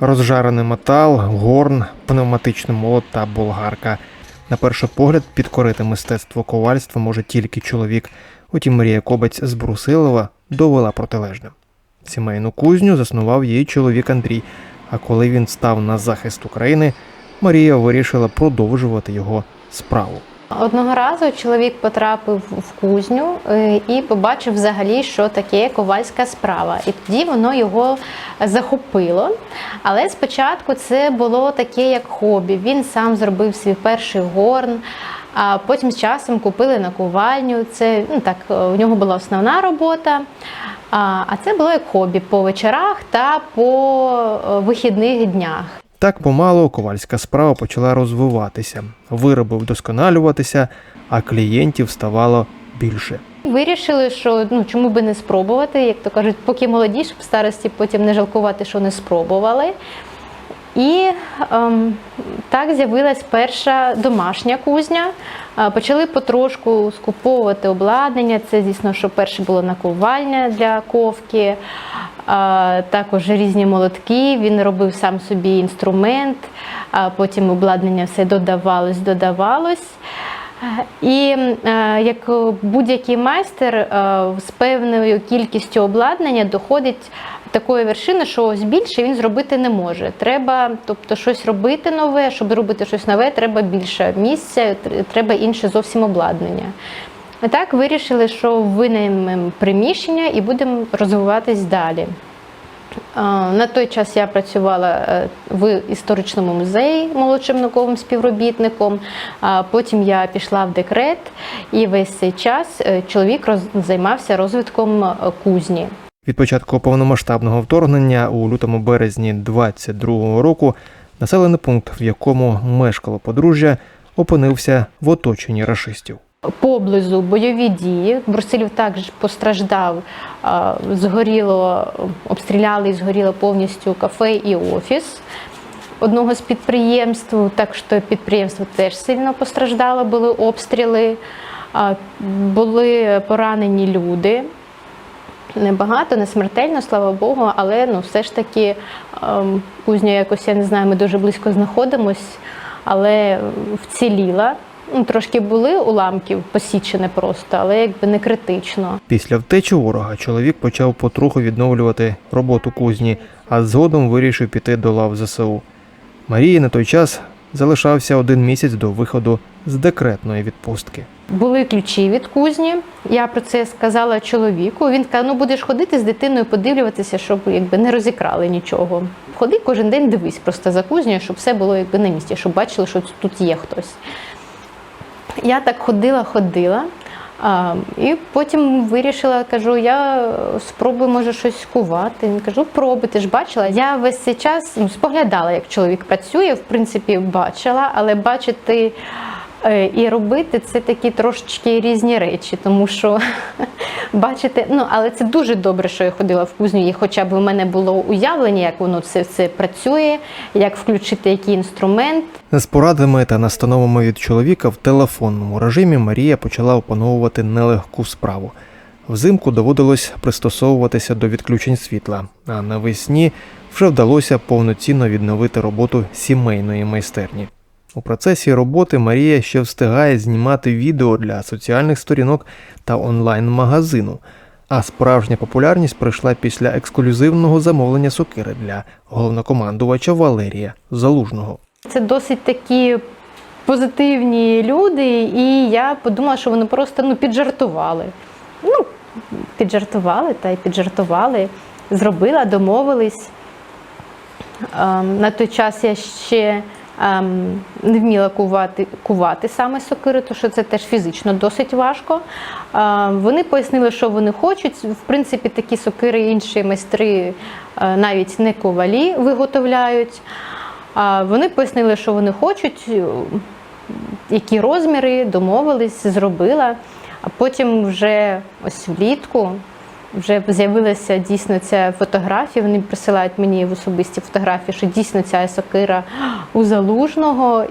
розжарений метал, горн, пневматичний молот та болгарка. На перший погляд, підкорити мистецтво ковальства може тільки чоловік. Утім, Марія Кобець з Брусилова довела протилежне. Сімейну кузню заснував її чоловік Андрій. А коли він став на захист України, Марія вирішила продовжувати його справу. Одного разу чоловік потрапив в кузню е, і побачив взагалі, що таке ковальська справа. І тоді воно його захопило. Але спочатку це було таке, як хобі. Він сам зробив свій перший горн. А потім з часом купили наковальню. Це ну так, е, у нього була основна робота. А а це було як хобі по вечорах та по е, вихідних днях. Так помалу ковальська справа почала розвиватися, вироби вдосконалюватися, а клієнтів ставало більше. Вирішили, що ну чому би не спробувати, як то кажуть, поки молоді, щоб в старості потім не жалкувати, що не спробували. І ем, так з'явилась перша домашня кузня. Почали потрошку скуповувати обладнання. Це, звісно, що перше було наковальня для ковки, також різні молотки. Він робив сам собі інструмент, а потім обладнання все додавалось, додавалось. І е, як будь-який майстер е, з певною кількістю обладнання доходить такої вершини, що ось більше він зробити не може. Треба, тобто, щось робити нове, щоб зробити щось нове, треба більше місця, треба інше зовсім обладнання. Так вирішили, що винаймемо приміщення і будемо розвиватись далі. На той час я працювала е, в історичному музеї молодшим науковим співробітником. Потім я пішла в декрет, і весь цей час е, чоловік роз- займався розвитком е, кузні. Від початку повномасштабного вторгнення у лютому березні 22-го року населений пункт, в якому мешкало подружжя, опинився в оточенні рашистів. Поблизу бойові дії. Брусилів також постраждав, згоріло, обстріляли і згоріло повністю кафе і офіс одного з підприємств. Так що підприємство теж сильно постраждало, були обстріли, були поранені люди. Небагато, не смертельно, слава Богу, але ну все ж таки ем, кузня якось, я не знаю, ми дуже близько знаходимось, але вціліла. Ну, трошки були уламків, посічене просто, але якби не критично. Після втечі ворога чоловік почав потроху відновлювати роботу кузні, а згодом вирішив піти до лав ЗСУ. Марії на той час залишався один місяць до виходу з декретної відпустки. Були ключі від кузні. Я про це сказала чоловіку. Він сказав, ну будеш ходити з дитиною, подивлюватися, щоб якби не розікрали нічого. Ходи кожен день, дивись просто за кузнею, щоб все було якби на місці, щоб бачили, що тут є хтось. Я так ходила, ходила. А, і потім вирішила, кажу, я спробую, може, щось кувати. Він кажу, пробуй, ти ж бачила. Я весь цей час ну, споглядала, як чоловік працює, в принципі, бачила, але бачити і робити це такі трошечки різні речі, тому що бачити, ну але це дуже добре, що я ходила в кузню, і хоча б у мене було уявлення, як воно все це працює, як включити який інструмент. З порадами та настановами від чоловіка в телефонному режимі Марія почала опановувати нелегку справу. Взимку доводилось пристосовуватися до відключень світла, а навесні вже вдалося повноцінно відновити роботу сімейної майстерні. У процесі роботи Марія ще встигає знімати відео для соціальних сторінок та онлайн-магазину. А справжня популярність прийшла після ексклюзивного замовлення сокири для головнокомандувача Валерія Залужного. Це досить такі позитивні люди, і я подумала, що вони просто ну, піджартували. Ну, піджартували та й піджартували. Зробила, домовились. Ем, на той час я ще не вміла кувати, кувати саме сокири, тому що це теж фізично досить важко. Ем, вони пояснили, що вони хочуть. В принципі, такі сокири інші майстри е, навіть не ковалі виготовляють. Вони пояснили, що вони хочуть, е, які розміри, домовились, зробила. А потім вже ось влітку вже з'явилася дійсно ця фотографія. Вони присилають мені в особисті фотографії, що дійсно ця сокира у залужного.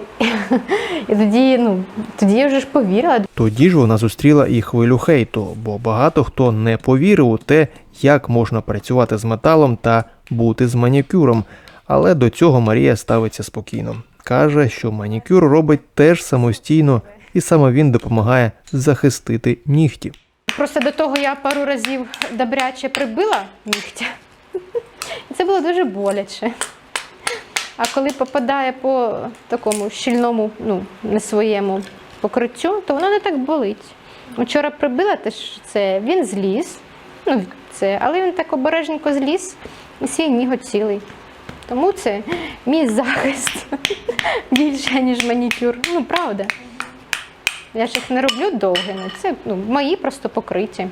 І тоді, ну, тоді я вже ж повірила. Тоді ж вона зустріла і хвилю хейту, бо багато хто не повірив у те, як можна працювати з металом та бути з манікюром. Але до цього Марія ставиться спокійно. Каже, що манікюр робить теж самостійно, і саме він допомагає захистити нігті. Просто до того я пару разів добряче прибила нігтя. І це було дуже боляче. А коли попадає по такому щільному, ну, не своєму покриттю, то воно не так болить. Вчора прибила теж це, він зліз, ну, це, але він так обережненько зліз і свій ніготь цілий. Тому це мій захист більше, ніж манікюр. Ну, правда. Я ж їх не роблю довгими. Це ну, мої просто покриті.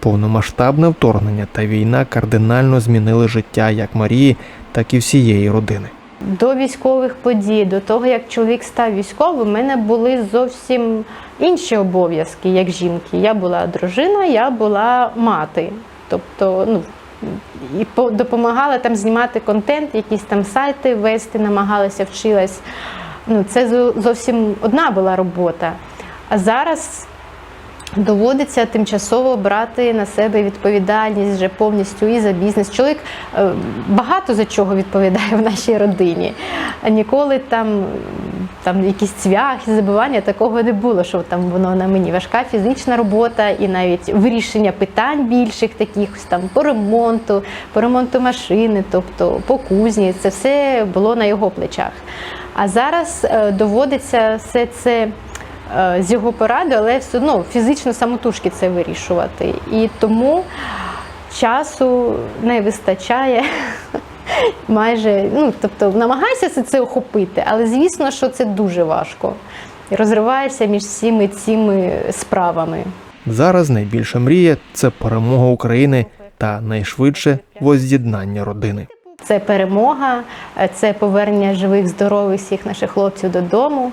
Повномасштабне вторгнення та війна кардинально змінили життя як Марії, так і всієї родини. До військових подій, до того як чоловік став військовим, у мене були зовсім інші обов'язки, як жінки. Я була дружина, я була мати. Тобто, ну і допомагала там знімати контент, якісь там сайти вести, намагалася, вчилась. Ну, це зовсім одна була робота. А зараз доводиться тимчасово брати на себе відповідальність вже повністю і за бізнес. Чоловік е, багато за чого відповідає в нашій родині. А ніколи там, там якісь цвяхи, забивання такого не було, що там воно на мені важка фізична робота і навіть вирішення питань більших таких там по ремонту, по ремонту машини, тобто по кузні. Це все було на його плечах. А зараз е, доводиться все це з його поради, але все одно фізично самотужки це вирішувати. І тому часу не вистачає. Майже, ну тобто намагайся це, охопити, але звісно, що це дуже важко. Розриваєшся між всіми цими справами. Зараз найбільша мрія це перемога України та найшвидше воз'єднання родини. Це перемога, це повернення живих, здорових всіх наших хлопців додому.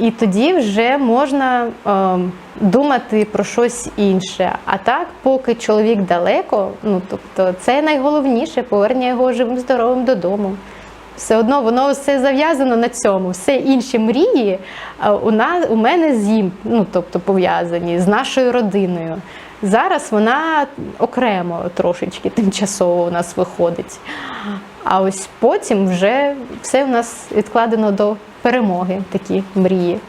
І тоді вже можна ем, думати про щось інше. А так, поки чоловік далеко, ну тобто це найголовніше повернення його живим, здоровим додому. Все одно воно все зав'язано на цьому. Все інші мрії е, у нас у мене з їм, ну тобто пов'язані з нашою родиною. Зараз вона окремо трошечки тимчасово у нас виходить. А ось потім вже все у нас відкладено до перемоги, такі мрії.